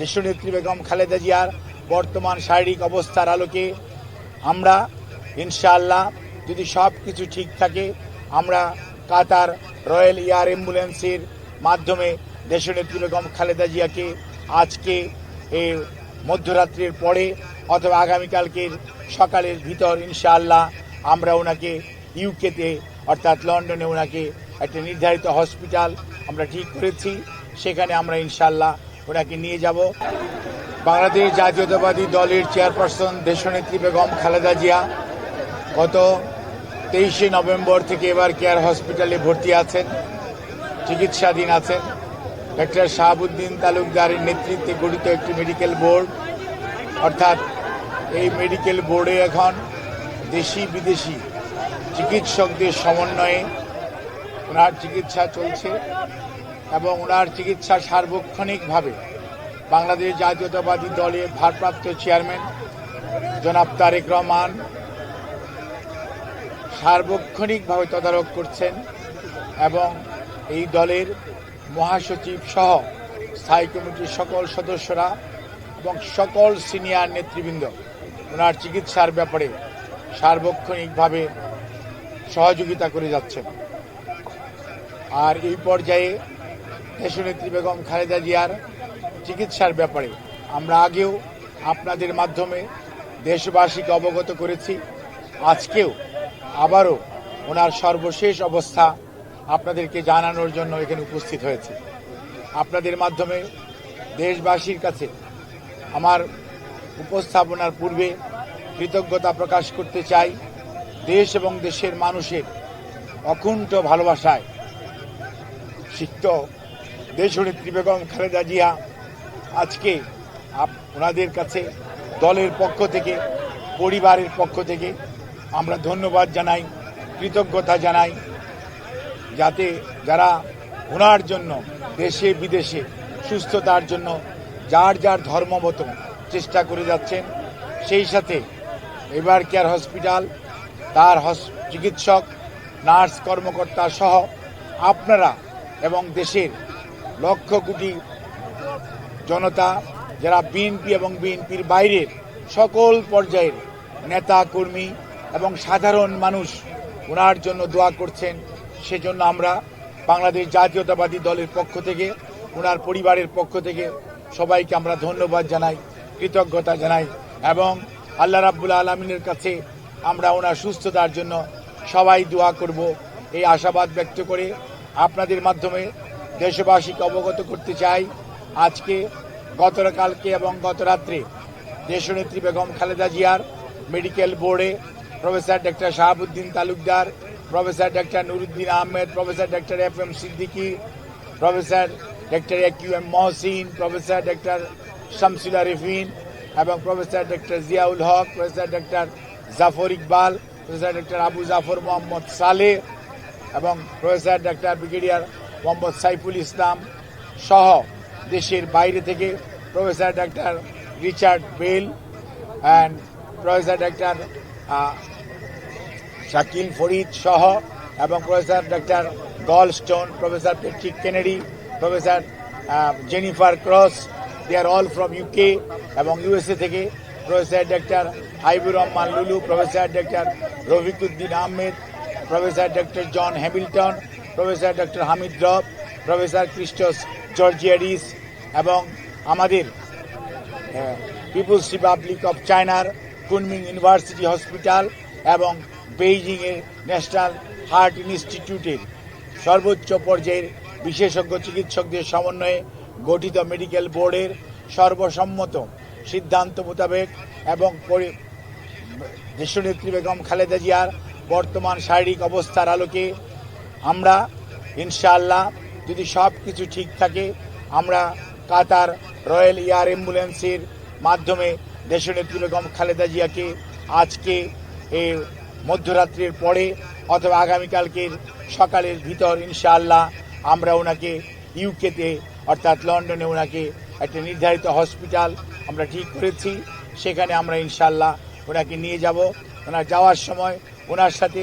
দেশনেত্রী বেগম খালেদা জিয়ার বর্তমান শারীরিক অবস্থার আলোকে আমরা, ইনশাআল্লাহ, যদি সব কিছু ঠিক থাকে, আমরা কাতার রয়্যাল এয়ার অ্যাম্বুলেন্সের মাধ্যমে দেশনেত্রী বেগম খালেদা জিয়াকে আজকে এই মধ্যরাত্রির পরে অথবা আগামীকালকের সকালের ভিতর, ইনশাআল্লাহ, আমরা ওনাকে ইউকেতে, অর্থাৎ লন্ডনে ওনাকে একটা নির্ধারিত হসপিটাল আমরা ঠিক করেছি। সেখানে আমরা, ইনশাআল্লাহ ওনাকে নিয়ে যাব। বাংলাদেশ জাতীয়তাবাদী দলের চেয়ারপারসন দেশনেত্রী বেগম খালেদা জিয়া গত তেইশে নভেম্বর থেকে এবার কেয়ার হসপিটালে ভর্তি আছেন, চিকিৎসাধীন আছেন। ডক্টর শাহাবুদ্দিন তালুকদারের নেতৃত্বে গঠিত একটি মেডিকেল বোর্ড। অর্থাৎ এই মেডিকেল বোর্ডে এখন দেশি বিদেশি চিকিৎসকদের সমন্বয়ে ওনার চিকিৎসা চলছে। এবং ওনার চিকিৎসা সার্বক্ষণিকভাবে বাংলাদেশ জাতীয়তাবাদী দলের ভারপ্রাপ্ত চেয়ারম্যান জনাব তারেক রহমান সার্বক্ষণিকভাবে তদারক করছেন এবং এই দলের মহাসচিব সহ স্থায়ী কমিটির সকল সদস্যরা এবং সকল সিনিয়র নেতৃবৃন্দ ওনার চিকিৎসার ব্যাপারে সার্বক্ষণিকভাবে সহযোগিতা করে যাচ্ছেন। আর এই পর্যায়ে দেশনেত্রী বেগম খালেদা জিয়ার চিকিৎসার ব্যাপারে আমরা আগেও আপনাদের মাধ্যমে দেশবাসীকে অবগত করেছি। আজকেও আবারও ওনার সর্বশেষ অবস্থা আপনাদেরকে জানানোর জন্য এখানে উপস্থিত হয়েছে। আপনাদের মাধ্যমে দেশবাসীর কাছে আমার উপস্থাপনার পূর্বে কৃতজ্ঞতা প্রকাশ করতে চাই। দেশ এবং দেশের মানুষের অকুণ্ঠ ভালোবাসায় সিক্ত দেশনেত্রী বেগম খালেদা জিয়া আজকে ওনাদের কাছে, দলের পক্ষ থেকে, পরিবারের পক্ষ থেকে আমরা ধন্যবাদ জানাই, কৃতজ্ঞতা জানাই, যাতে যারা ওনার জন্য দেশে, বিদেশে সুস্থতার জন্য যার যার ধর্ম মতো চেষ্টা করে যাচ্ছেন, সেই সাথে এবার কেয়ার হসপিটাল, তার চিকিৎসক, নার্স কর্মকর্তা সহ আপনারা এবং দেশের লক্ষ কোটি জনতা, যারা বিএনপি এবং বিএনপির বাইরের সকল পর্যায়ের নেতা, কর্মী এবং সাধারণ মানুষ ওনার জন্য দোয়া করছেন, সেজন্য আমরা বাংলাদেশ জাতীয়তাবাদী দলের পক্ষ থেকে, ওনার পরিবারের পক্ষ থেকে সবাইকে আমরা ধন্যবাদ জানাই, কৃতজ্ঞতা জানাই এবং আল্লাহ রাব্বুল আলমিনের কাছে আমরা ওনার সুস্থতার জন্য সবাই দোয়া করব। এই আশাবাদ ব্যক্ত করে আপনাদের মাধ্যমে দেশবাসীকে অবগত করতে চাই আজকে, গতকালকে এবং গত রাত্রে দেশনেত্রী বেগম খালেদা জিয়ার মেডিকেল বোর্ডে professor doctor Shahabuddin Talukdar, professor doctor Nuruddin Ahmed, professor doctor F M Siddiqui, professor doctor A Q M Mohsin, professor doctor Shamsullah Rifin এবং professor doctor Ziaul Haque, professor doctor Zafar Iqbal, professor doctor Abu Zafar Mohammad Saleh এবং professor doctor brigadier Mohammad Saiful Islam সহ দেশের বাইরে থেকে professor doctor Richard Bell and professor doctor Shakil Farid সহ এবং professor doctor Goldstone, professor Patrick Kennedy, professor Jennifer Cross they are all from UK এবং USA থেকে professor doctor Haibur Rahman Lulu, professor doctor Rafiquddin Ahmed, professor doctor John Hamilton professor doctor Hamid Rob, professor Christos Georgiaris এবং আমাদের people's republic of চায়নার Kunming university hospital এবং বেইজিংয়ের national heart ইনস্টিটিউটের সর্বোচ্চ পর্যায়ের বিশেষজ্ঞ চিকিৎসকদের সমন্বয়ে গঠিত মেডিকেল বোর্ডের সর্বসম্মত সিদ্ধান্ত মোতাবেক এবং দেশনেত্রী বেগম খালেদা জিয়ার বর্তমান শারীরিক অবস্থার আলোকে আমরা, ইনশাআল্লাহ, যদি সব কিছু ঠিক থাকে, আমরা কাতার রয়্যাল এয়ার অ্যাম্বুলেন্সের মাধ্যমে দেশনেত্রী বেগম খালেদা জিয়াকে আজকে এই মধ্যরাত্রির পরে অথবা আগামীকালকের সকালের ভিতর, ইনশাআল্লাহ, আমরা ওনাকে ইউকেতে, অর্থাৎ লন্ডনে ওনাকে একটা নির্ধারিত হসপিটাল আমরা ঠিক করেছি। সেখানে আমরা, ইনশাআল্লাহ, ওনাকে নিয়ে যাব। ওনার যাওয়ার সময় ওনার সাথে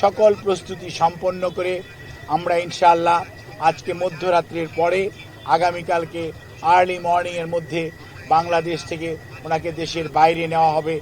সকল প্রস্তুতি সম্পন্ন করে আমরা ইনশাআল্লাহ আজকে মধ্যরাত্রির পরে আগামীকালকে আর্লি মর্নিংয়ের মধ্যে বাংলাদেশ থেকে ওনাকে দেশের বাইরে নেওয়া হবে।